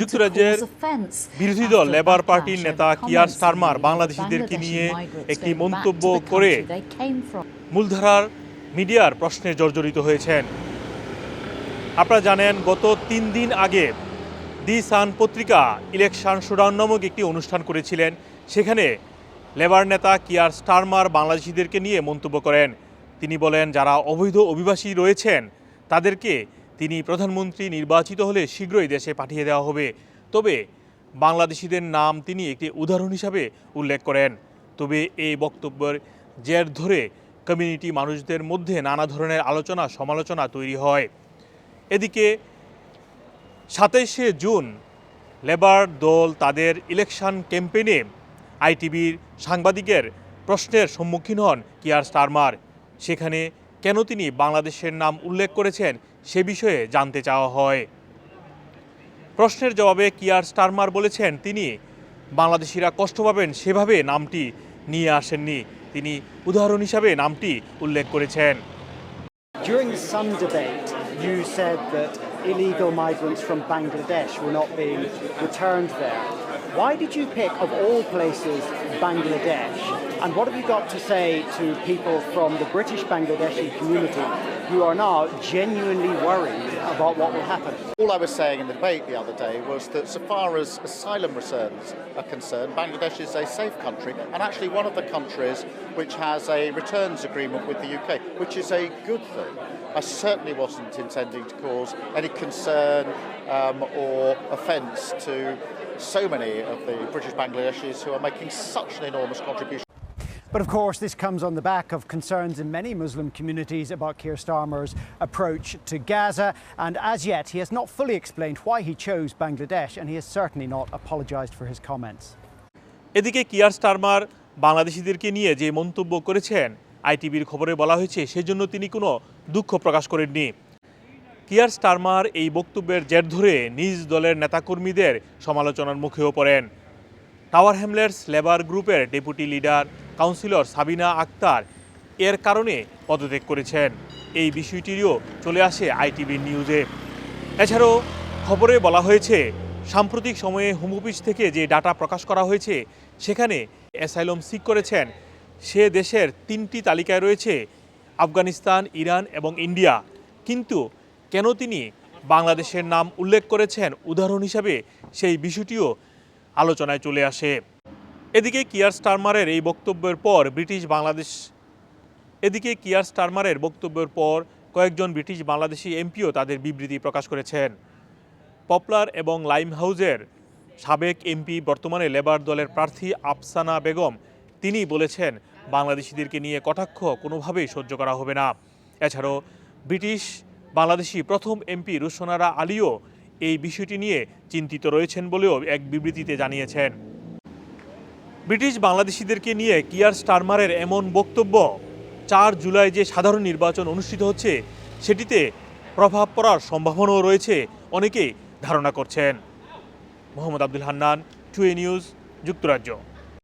যুক্তরাজ্যের বিরোধী দল লেবার পার্টির নেতা কিয়ার স্টারমার বাংলাদেশিদেরকে নিয়ে একটি মন্তব্য করে. মূলধারার মিডিয়ার প্রশ্নে জর্জরিত হয়েছেন। আপনারা জানেন গত তিন দিন আগে দি সান পত্রিকা ইলেকশন শোডাউন নামক একটি অনুষ্ঠান করেছিলেন। সেখানে লেবার নেতা কিয়ার স্টারমার বাংলাদেশিদেরকে নিয়ে মন্তব্য করেন। তিনি বলেন যারা অবৈধ অভিবাসী রয়েছেন তাদেরকে তিনি প্রধানমন্ত্রী নির্বাচিত হলে শীঘ্রই দেশে পাঠিয়ে দেওয়া হবে। তবে বাংলাদেশিদের নাম তিনি একটি উদাহরণ হিসাবে উল্লেখ করেন। তবে এই বক্তব্যের জের ধরে কমিউনিটি মানুষদের মধ্যে নানা ধরনের আলোচনা, সমালোচনা তৈরি হয়। এদিকে সাতাইশে জুন লেবার দল তাদের ইলেকশন ক্যাম্পেইনে আইটিভির সাংবাদিকের প্রশ্নের সম্মুখীন হন কিয়ার স্টারমার। সেখানে কেন তিনি বাংলাদেশের নাম উল্লেখ করেছেন সে বিষয়ে জানতে চাওয়া হয় প্রশ্নের জবাবে কিয়ার স্টারমার বলেছেন তিনি বাংলাদেশিরা কষ্ট পাবেন সেভাবে নামটি নিয়ে আসেননি তিনি উদাহরণ হিসাবে নামটি উল্লেখ করেছেন During Sun debate, you said that illegal migrants from Bangladesh were not being returned there. Why did you pick, of all places, Bangladesh? And what have you got to say to people from the British Bangladeshi community who are now genuinely worried about what will happen? All I was saying in the debate the other day was that so far as asylum returns are concerned, Bangladesh is a safe country and actually one of the countries which has a returns agreement with the UK, which is a good thing. I certainly wasn't intending to cause any concern um, or offence to so many of the British Bangladeshis who are making such an enormous contribution. But of course, this comes on the back of concerns in many Muslim communities about Keir Starmer's approach to Gaza. And as yet, he has not fully explained why he chose Bangladesh, and he has certainly not apologised for his comments. এদিকে Keir Starmer বাংলাদেশিদেরকে নিয়ে যে মন্তব্য করেছেন আইটিভির খবরে বলা হয়েছে সেজন্য তিনি কোনো দুঃখ প্রকাশ করেননি কিয়ার স্টারমার এই বক্তব্যের জের ধরে নিজ দলের নেতাকর্মীদের সমালোচনার মুখেও পড়েন টাওয়ার হ্যামলেটস লেবার গ্রুপের deputy leader councillor Sabina Akhtar এর কারণে পদত্যাগ করেছেন। এই বিষয়টিও চলে আসে আইটিভি নিউজে। এছাড়াও খবরে বলা হয়েছে, সাম্প্রতিক সময়ে হোম অফিস থেকে যে ডাটা প্রকাশ করা হয়েছে, সেখানে অ্যাসাইলম সিক করেছেন। সে দেশের তিনটি তালিকায় রয়েছে, আফগানিস্তান, ইরান এবং ইন্ডিয়া। কিন্তু কেন তিনি বাংলাদেশের নাম উল্লেখ করেছেন? উদাহরণ হিসাবে সেই বিষয়টিও আলোচনায় চলে আসে। এদিকে কিয়ার স্টারমারের এই বক্তব্যের পর ব্রিটিশ বাংলাদেশ, এদিকে কিয়ার স্টারমারের বক্তব্যের পর কয়েকজন ব্রিটিশ বাংলাদেশি এমপিও তাদের বিবৃতি প্রকাশ করেছেন। পপলার এবং লাইম হাউজের সাবেক এমপি, বর্তমানে লেবার দলের প্রার্থী আফসানা বেগম, তিনি বলেছেন, বাংলাদেশিদেরকে নিয়ে কটাক্ষ কোনোভাবেই সহ্য করা হবে না। এছাড়াও ব্রিটিশ বাংলাদেশি প্রথম এমপি রুশনারা আলীও এই বিষয়টি নিয়ে চিন্তিত রয়েছেন বলেও এক বিবৃতিতে জানিয়েছেন। ব্রিটিশ বাংলাদেশিদেরকে নিয়ে কিয়ার স্টারমারের এমন বক্তব্য চার জুলাই যে সাধারণ নির্বাচন অনুষ্ঠিত হচ্ছে, সেটিতে প্রভাব পড়ার সম্ভাবনাও রয়েছে, অনেকেই ধারণা করছেন। মোহাম্মদ আব্দুল হান্নান, টুয়ে নিউজ, যুক্তরাজ্য।